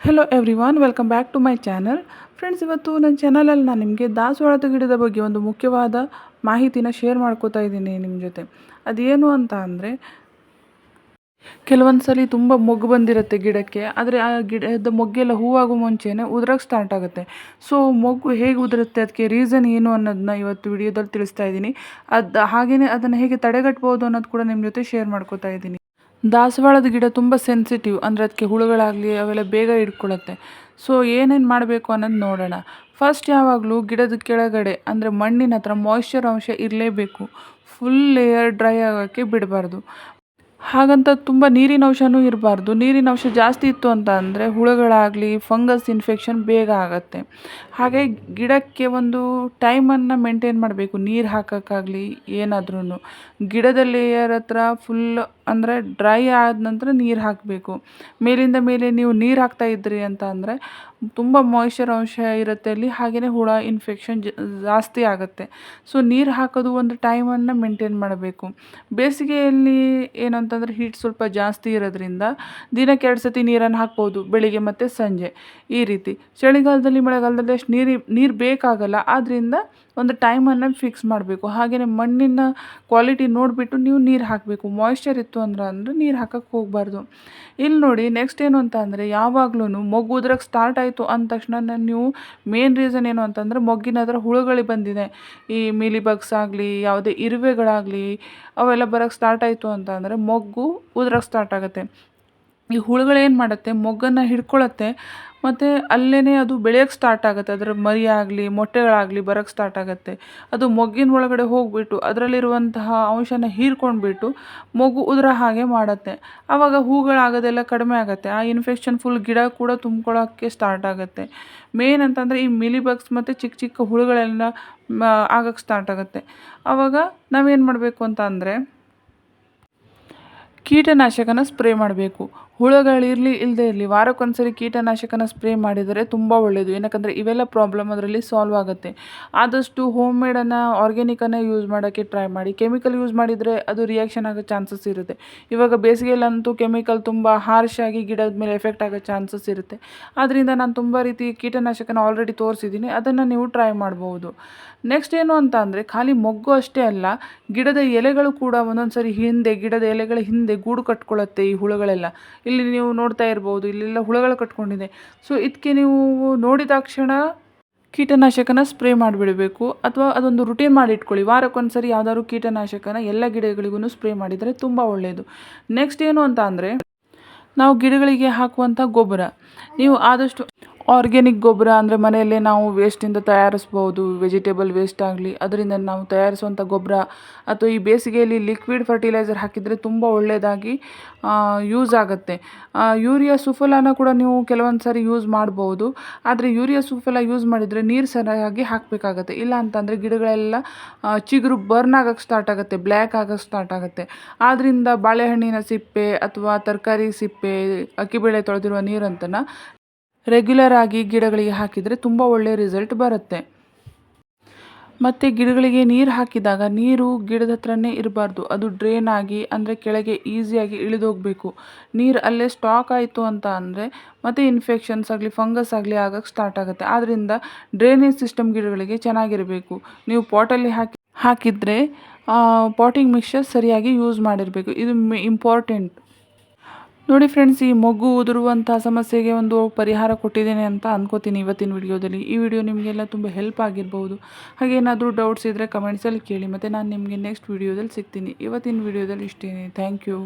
Hello everyone welcome back to my channel friends ಇವತ್ತು ನನ್ನ ಚಾನಲಲ್ಲಿ ನಾನು ನಿಮಗೆ ದಾಸವಾಳದ ಗಿಡದ ಬಗ್ಗೆ ಒಂದು ಮುಖ್ಯವಾದ ಮಾಹಿತಿನ ಶೇರ್ ಮಾಡ್ಕೋತಾ ಇದ್ದೀನಿ ನಿಮ್ಮ ಜೊತೆ. ಅದೇನು ಅಂತ ಅಂದರೆ ಕೆಲವೊಂದು ಸಲ ತುಂಬ ಮೊಗ್ಗು ಬಂದಿರುತ್ತೆ ಗಿಡಕ್ಕೆ ಆದರೆ ಆ ಗಿಡದ ಮೊಗ್ಗೆಲ್ಲ ಹೂವಾಗೋ ಮುಂಚೆನೇ ಉದ್ರಕ್ಕೆ ಸ್ಟಾರ್ಟ್ ಆಗುತ್ತೆ. ಸೊ ಮೊಗ್ಗು ಹೇಗೆ ಉದುರುತ್ತೆ, ಅದಕ್ಕೆ ರೀಸನ್ ಏನು ಅನ್ನೋದನ್ನ ಇವತ್ತು ವಿಡಿಯೋದಲ್ಲಿ ತಿಳಿಸ್ತಾ ಇದ್ದೀನಿ. ಅದು ಹಾಗೆಯೇ ಅದನ್ನು ಹೇಗೆ ತಡೆಗಟ್ಬೋದು ಅನ್ನೋದು ಕೂಡ ನಿಮ್ಮ ಜೊತೆ ಶೇರ್ ಮಾಡ್ಕೋತಾ ಇದ್ದೀನಿ. ದಾಸವಾಳದ ಗಿಡ ತುಂಬ ಸೆನ್ಸಿಟಿವ್ ಅಂದರೆ ಅದಕ್ಕೆ ಹುಳುಗಳಾಗಲಿ ಅವೆಲ್ಲ ಬೇಗ ಹಿಡ್ಕೊಳ್ಳುತ್ತೆ ಸೊ ಏನೇನು ಮಾಡಬೇಕು ಅನ್ನೋದು ನೋಡೋಣ. ಫಸ್ಟ್ ಯಾವಾಗಲೂ ಗಿಡದ ಕೆಳಗಡೆ, ಅಂದರೆ ಮಣ್ಣಿನ ಹತ್ರ ಮಾಯ್ಶ್ಚರ್ ಅಂಶ ಇರಲೇಬೇಕು. ಫುಲ್ ಲೇಯರ್ ಡ್ರೈ ಆಗೋಕ್ಕೆ ಬಿಡಬಾರ್ದು. ಹಾಗಂತ ತುಂಬ ನೀರಿನ ಅಂಶನೂ ಇರಬಾರ್ದು. ನೀರಿನ ಅಂಶ ಜಾಸ್ತಿ ಇತ್ತು ಅಂತ ಅಂದರೆ ಹುಳುಗಳಾಗಲಿ, ಫಂಗಸ್ ಇನ್ಫೆಕ್ಷನ್ ಬೇಗ ಆಗುತ್ತೆ. ಹಾಗೆ ಗಿಡಕ್ಕೆ ಒಂದು ಟೈಮನ್ನು ಮೇಂಟೈನ್ ಮಾಡಬೇಕು. ನೀರು ಹಾಕೋಕ್ಕಾಗಲಿ ಏನಾದ್ರೂ ಗಿಡದ ಲೇಯರ್ ಹತ್ರ ಫುಲ್ ಅಂದರೆ ಡ್ರೈ ಆದ ನಂತರ ನೀರು ಹಾಕಬೇಕು. ಮೇಲಿಂದ ಮೇಲೆ ನೀವು ನೀರು ಹಾಕ್ತಾ ಇದ್ರಿ ಅಂತ ಅಂದರೆ ತುಂಬ ಮಾಯ್ಶ್ಚರ್ ಅಂಶ ಇರುತ್ತೆ ಅಲ್ಲಿ ಹಾಗೆಯೇ ಹುಳ ಇನ್ಫೆಕ್ಷನ್ ಜಾಸ್ತಿ ಆಗುತ್ತೆ. ಸೊ ನೀರು ಹಾಕೋದು ಒಂದು ಟೈಮನ್ನು ಮೇಂಟೈನ್ ಮಾಡಬೇಕು. ಬೇಸಿಗೆಯಲ್ಲಿ ಏನಂತಂದರೆ ಹೀಟ್ ಸ್ವಲ್ಪ ಜಾಸ್ತಿ ಇರೋದ್ರಿಂದ ದಿನಕ್ಕೆ ಎರಡು ಸತಿ ನೀರನ್ನು ಹಾಕ್ಬೋದು, ಬೆಳಿಗ್ಗೆ ಮತ್ತು ಸಂಜೆ. ಈ ರೀತಿ. ಚಳಿಗಾಲದಲ್ಲಿ, ಮಳೆಗಾಲದಲ್ಲಿ ಅಷ್ಟು ನೀರು ನೀರು ಬೇಕಾಗಲ್ಲ ಆದ್ದರಿಂದ ಒಂದು ಟೈಮನ್ನು ಫಿಕ್ಸ್ ಮಾಡಬೇಕು. ಹಾಗೆಯೇ ಮಣ್ಣಿನ ಕ್ವಾಲಿಟಿ ನೋಡಿಬಿಟ್ಟು ನೀವು ನೀರು ಹಾಕಬೇಕು. ಮಾಯ್ಶ್ಚರ್ ಇತ್ತು ಅಂದ್ರೆ ಅಂದರೆ ನೀರು ಹಾಕಕ್ಕೆ ಹೋಗಬಾರ್ದು. ಇಲ್ಲಿ ನೋಡಿ ನೆಕ್ಸ್ಟ್ ಏನು ಅಂತ ಅಂದರೆ ಯಾವಾಗ್ಲೂ ಮಗು ಸ್ಟಾರ್ಟ್ ಆಯಿತು ಅಂದ ತಕ್ಷಣ ನೀವು ಮೇನ್ ರೀಸನ್ ಏನು ಅಂತಂದರೆ ಮೊಗ್ಗಿನ ಹತ್ರ ಹುಳುಗಳಿಗೆ ಬಂದಿದೆ. ಈ ಮೀಲಿ ಬಗ್ಸ್ ಆಗಲಿ, ಯಾವುದೇ ಇರುವೆಗಳಾಗಲಿ, ಅವೆಲ್ಲ ಬರೋಕ್ಕೆ ಸ್ಟಾರ್ಟ್ ಆಯಿತು ಅಂತ ಅಂದರೆ ಮೊಗ್ಗು ಉದ್ರಕ್ಕೆ ಸ್ಟಾರ್ಟ್ ಆಗುತ್ತೆ. ಈ ಹುಳುಗಳು ಏನು ಮಾಡುತ್ತೆ? ಮೊಗ್ಗನ್ನು ಹಿಡ್ಕೊಳ್ಳುತ್ತೆ ಮತ್ತು ಅಲ್ಲೇ ಅದು ಬೆಳೆಯೋಕ್ಕೆ ಸ್ಟಾರ್ಟ್ ಆಗುತ್ತೆ. ಅದರ ಮರಿ ಆಗಲಿ ಮೊಟ್ಟೆಗಳಾಗಲಿ ಬರೋಕ್ಕೆ ಸ್ಟಾರ್ಟ್ ಆಗುತ್ತೆ. ಅದು ಮೊಗ್ಗಿನ ಒಳಗಡೆ ಹೋಗಿಬಿಟ್ಟು, ಅದರಲ್ಲಿರುವಂತಹ ಅಂಶನ ಹೀರ್ಕೊಂಡ್ಬಿಟ್ಟು ಮೊಗ್ಗು ಉದ್ರ ಹಾಗೆ ಮಾಡುತ್ತೆ. ಆವಾಗ ಹೂಗಳಾಗೋದೆಲ್ಲ ಕಡಿಮೆ ಆಗುತ್ತೆ. ಆ ಇನ್ಫೆಕ್ಷನ್ ಫುಲ್ ಗಿಡ ಕೂಡ ತುಂಬ್ಕೊಳ್ಳೋಕ್ಕೆ ಸ್ಟಾರ್ಟ್ ಆಗುತ್ತೆ. ಮೇನ್ ಅಂತಂದರೆ ಈ ಮಿಲಿಬಗ್ಸ್ ಮತ್ತು ಚಿಕ್ಕ ಚಿಕ್ಕ ಹುಳುಗಳೆಲ್ಲ ಆಗೋಕ್ಕೆ ಸ್ಟಾರ್ಟ್ ಆಗುತ್ತೆ. ಆವಾಗ ನಾವೇನು ಮಾಡಬೇಕು ಅಂತ ಕೀಟನಾಶಕನ ಸ್ಪ್ರೇ ಮಾಡಬೇಕು. ಹುಳುಗಳಿರಲಿ ಇಲ್ಲದೆ ಇರಲಿ, ವಾರಕ್ಕೊಂದ್ಸರಿ ಕೀಟನಾಶಕನ ಸ್ಪ್ರೇ ಮಾಡಿದರೆ ತುಂಬ ಒಳ್ಳೆಯದು ಏನಕ್ಕಂದರೆ ಇವೆಲ್ಲ ಪ್ರಾಬ್ಲಮ್ ಅದರಲ್ಲಿ ಸಾಲ್ವ್ ಆಗುತ್ತೆ. ಆದಷ್ಟು ಹೋಮ್ ಮೇಡನ್ನು ಆರ್ಗ್ಯಾನಿಕನ್ನು ಯೂಸ್ ಮಾಡೋಕ್ಕೆ ಟ್ರೈ ಮಾಡಿ. ಕೆಮಿಕಲ್ ಯೂಸ್ ಮಾಡಿದರೆ ಅದು ರಿಯಾಕ್ಷನ್ ಆಗೋ ಚಾನ್ಸಸ್ ಇರುತ್ತೆ. ಇವಾಗ ಬೇಸಿಗೆಯಲ್ಲಂತೂ ಕೆಮಿಕಲ್ ತುಂಬ ಹಾರ್ಶ್ ಆಗಿ ಗಿಡದ ಮೇಲೆ ಎಫೆಕ್ಟ್ ಆಗೋ ಚಾನ್ಸಸ್ ಇರುತ್ತೆ. ಆದ್ದರಿಂದ ನಾನು ತುಂಬ ರೀತಿ ಕೀಟನಾಶಕನ ಆಲ್ರೆಡಿ ತೋರಿಸಿದ್ದೀನಿ. ಅದನ್ನು ನೀವು ಟ್ರೈ ಮಾಡ್ಬೋದು. ನೆಕ್ಸ್ಟ್ ಏನು ಅಂತ ಅಂದರೆ ಖಾಲಿ ಮೊಗ್ಗು ಅಷ್ಟೇ ಅಲ್ಲ, ಗಿಡದ ಎಲೆಗಳು ಕೂಡ ಒಂದೊಂದು ಸರಿ ಹಿಂದೆ, ಗಿಡದ ಎಲೆಗಳ ಹಿಂದೆ ಗೂಡು ಕಟ್ಕೊಳ್ಳುತ್ತೆ ಈ ಹುಳುಗಳೆಲ್ಲ. ಇಲ್ಲಿ ನೀವು ನೋಡ್ತಾ ಇರ್ಬೋದು, ಇಲ್ಲೆಲ್ಲ ಹುಳುಗಳು ಕಟ್ಕೊಂಡಿದೆ. ಸೊ ಇದಕ್ಕೆ ನೀವು ನೋಡಿದ ತಕ್ಷಣ ಕೀಟನಾಶಕನ ಸ್ಪ್ರೇ ಮಾಡಿಬಿಡಬೇಕು. ಅಥವಾ ಅದೊಂದು ರುಟೀನ್ ಮಾಡಿ ಇಟ್ಕೊಳ್ಳಿ ವಾರಕ್ಕೊಂದು ಸರಿ ಯಾವ್ದಾದ್ರು ಕೀಟನಾಶಕನ ಎಲ್ಲ ಗಿಡಗಳಿಗೂ ಸ್ಪ್ರೇ ಮಾಡಿದರೆ ತುಂಬ ಒಳ್ಳೆಯದು ನೆಕ್ಸ್ಟ್ ಏನು ಅಂತ ಅಂದರೆ, ನಾವು ಗಿಡಗಳಿಗೆ ಹಾಕುವಂಥ ಗೊಬ್ಬರ. ನೀವು ಆದಷ್ಟು ಆರ್ಗ್ಯಾನಿಕ್ ಗೊಬ್ಬರ ಅಂದರೆ ಮನೆಯಲ್ಲೇ ನಾವು ವೇಸ್ಟಿಂದ ತಯಾರಿಸ್ಬೋದು ವೆಜಿಟೇಬಲ್ ವೇಸ್ಟ್ ಆಗಲಿ. ಅದರಿಂದ ನಾವು ತಯಾರಿಸುವಂಥ ಗೊಬ್ಬರ ಅಥವಾ ಈ ಬೇಸಿಗೆಯಲ್ಲಿ ಲಿಕ್ವಿಡ್ ಫರ್ಟಿಲೈಸರ್ ಹಾಕಿದರೆ ತುಂಬ ಒಳ್ಳೆಯದಾಗಿ ಯೂಸ್ ಆಗುತ್ತೆ. ಯೂರಿಯಾ ಸುಫಲನ ಕೂಡ ನೀವು ಕೆಲವೊಂದು ಸಾರಿ ಯೂಸ್ ಮಾಡ್ಬೋದು. ಆದರೆ ಯೂರಿಯಾ ಸುಫಲ ಯೂಸ್ ಮಾಡಿದರೆ ನೀರು ಸರಿಯಾಗಿ ಹಾಕಬೇಕಾಗತ್ತೆ. ಇಲ್ಲ ಅಂತಂದರೆ ಗಿಡಗಳೆಲ್ಲ ಚಿಗುರು ಬರ್ನ್ ಆಗೋಕ್ಕೆ ಸ್ಟಾರ್ಟ್ ಆಗುತ್ತೆ ಬ್ಲ್ಯಾಕ್ ಆಗೋಕ್ಕೆ ಸ್ಟಾರ್ಟ್ ಆಗುತ್ತೆ. ಆದ್ದರಿಂದ ಬಾಳೆಹಣ್ಣಿನ ಸಿಪ್ಪೆ ಅಥವಾ ತರಕಾರಿ ಸಿಪ್ಪೆ, ಅಕ್ಕಿಬೇಳೆ ತೊಳೆದಿರುವ ನೀರಂತನ ರೆಗ್ಯುಲರ್ ಆಗಿ ಗಿಡಗಳಿಗೆ ಹಾಕಿದರೆ ತುಂಬ ಒಳ್ಳೆಯ ರಿಸಲ್ಟ್ ಬರುತ್ತೆ. ಮತ್ತು ಗಿಡಗಳಿಗೆ ನೀರು ಹಾಕಿದಾಗ ನೀರು ಗಿಡದ ಹತ್ರನೇ ಇರಬಾರ್ದು. ಅದು ಡ್ರೈನ್ ಆಗಿ ಅಂದರೆ ಕೆಳಗೆ ಈಸಿಯಾಗಿ ಇಳಿದೋಗಬೇಕು. ನೀರು ಅಲ್ಲೇ ಸ್ಟಾಕ್ ಆಯಿತು ಅಂತ ಅಂದರೆ ಮತ್ತು ಇನ್ಫೆಕ್ಷನ್ಸ್ ಆಗಲಿ ಫಂಗಸ್ ಆಗಲಿ ಆಗೋಕ್ಕೆ ಸ್ಟಾರ್ಟ್ ಆಗುತ್ತೆ. ಆದ್ದರಿಂದ ಡ್ರೈನೇಜ್ ಸಿಸ್ಟಮ್ ಗಿಡಗಳಿಗೆ ಚೆನ್ನಾಗಿರಬೇಕು. ನೀವು ಪಾಟಲ್ಲಿ ಹಾಕಿ, ಹಾಕಿದರೆ ಪಾಟಿಂಗ್ ಮಿಕ್ಸ್ಚರ್ ಸರಿಯಾಗಿ ಯೂಸ್ ಮಾಡಿರಬೇಕು. ಇದು ಇಂಪಾರ್ಟೆಂಟ್ ನೋಡಿ ಫ್ರೆಂಡ್ಸ್ ಈ ಮಗು ಉದುರುವಂಥ ಸಮಸ್ಯೆಗೆ ಒಂದು ಪರಿಹಾರ ಕೊಟ್ಟಿದ್ದೇನೆ ಅಂತ ಅನ್ಕೋತೀನಿ ಇವತ್ತಿನ ವಿಡಿಯೋದಲ್ಲಿ. ಈ ವಿಡಿಯೋ ನಿಮಗೆಲ್ಲ ತುಂಬ ಹೆಲ್ಪ್ ಆಗಿರ್ಬೋದು. ಹಾಗೆ ಏನಾದರೂ ಡೌಟ್ಸ್ ಇದ್ದರೆ ಕಮೆಂಟ್ಸಲ್ಲಿ ಕೇಳಿ, ಮತ್ತು ನಾನು ನಿಮಗೆ ನೆಕ್ಸ್ಟ್ ವಿಡಿಯೋದಲ್ಲಿ ಸಿಗ್ತೀನಿ. ಇವತ್ತಿನ ವಿಡಿಯೋದಲ್ಲಿ ಇಷ್ಟೇ ಥ್ಯಾಂಕ್ ಯು